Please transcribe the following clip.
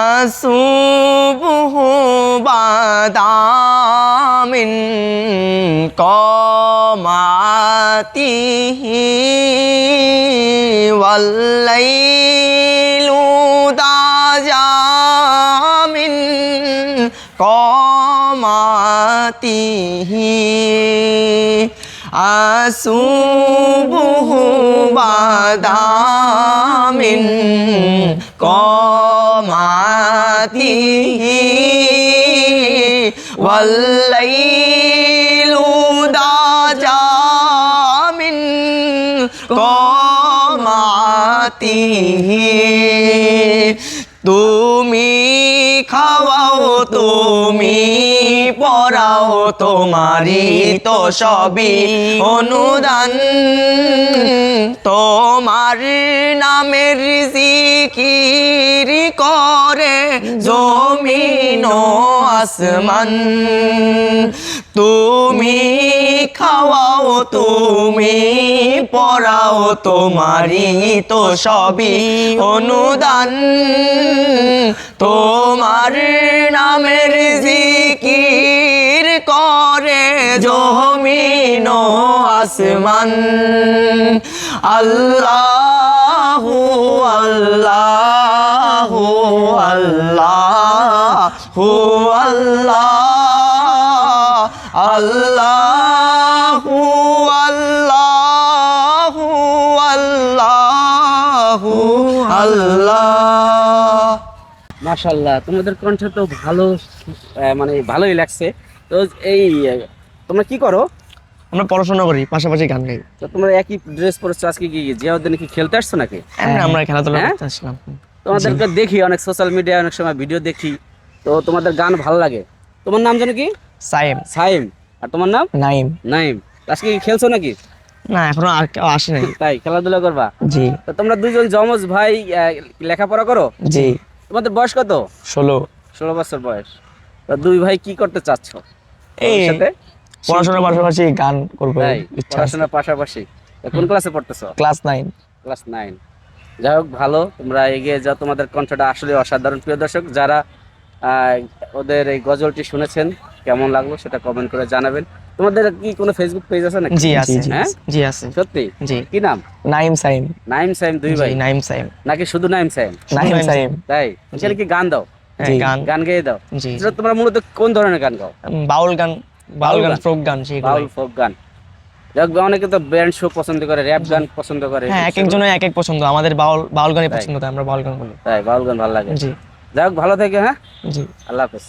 أصوبه بدا من قامته والليل دجا من قامته أصوبه بدا من قامته والليل دجا من قامته তুমি খাওয়াও তুমি, পড়াও তোমারই তো সবই। অনুদান তোমার নামের জিকির করে জমিন আসমান। তুমি খাওয়াও তুমি, পড়াও তোমারই তো সবই। অনুদান তোমার নামের জিকির করে জমিন আসমান। আল্লাহু আল্লাহু আল্লাহু আল্লাহ। আল্লাহু আল্লাহু আল্লাহু আল্লাহ। মাশাল্লাহ তোমাদের কণ্ঠ তো ভালো মানে ভালোই লাগছে। তো এই তোমরা কি করো? আমরা পড়াশোনা করি পাশাপাশি গান গাই। তো তোমরা একই ড্রেস পরেছো আজকে কি জিয়াউদ্দিনে কি খেলতে আসছো নাকি? আমরা খেলাধুলা হ্যাঁ? করতে আসলাম তোমাদেরকে দেখি অনেক সোশ্যাল মিডিয়ায় অনেক সময় ভিডিও দেখি। তো তোমাদের গান ভালো লাগে। তোমার নাম জানো কি? সাইম। সাইম। আর তোমার নাম? নাইম। নাইম। আজকে কি খেলছো নাকি? না এখনও আর কেউ আসে নাই তাই খেলাধুলা করবা? জি। তো তোমরা দুজন জমজ ভাই লেখাপড়া করো? জি। তোমাদের বয়স কত? ষোলো। ষোলো বছর বয়স। দুই ভাই কি করতে চাচ্ছ? এই সাথে পড়াশোনার পাশাপাশি গান করব পড়াশোনার পাশাপাশি। কোন ক্লাসে পড়তেছো? Class nine. Class nine. যাই হোক ভালো। তোমরা এগিয়ে যাও। তোমাদের কণ্ঠটা আসলে অসাধারণ। প্রিয় দর্শক যারা আহ, ওদের এই গজলটি শুনেছেন কেমন লাগল সেটা কমেন্ট করে জানাবেন। তোমাদের কি কোনো ফেসবুক পেজ আছে নাকি? জি আছে হ্যাঁ? জি আছে। সত্যি? জি। কি নাম? নাইম সাইম। নাইম সাইম দুই ভাই। নাইম সাইম। নাকি শুধু নাইম সাইম? নাইম সাইম। তাই? এখানে কি গান দাও? হ্যাঁ, গান। গান গেয়ে দাও। জি। তোমরা মূলত কোন ধরনের গান গাও? বাউল গান বাউল গান? ফোক গান সেগুলো বাউল ফোক গান। যাক অনেকে তো ব্যান্ড শো পছন্দ করে র্যাপ গান পছন্দ করে হ্যাঁ এক একজনের এক এক পছন্দ। আমাদের বাউল বাউল গানই পছন্দ তাই আমরা বাউল গান বলি। তাই বাউল গান ভালো লাগে। জি। যাই হোক ভালো থেকে হ্যাঁ? জি। আল্লাহ হাফেজ।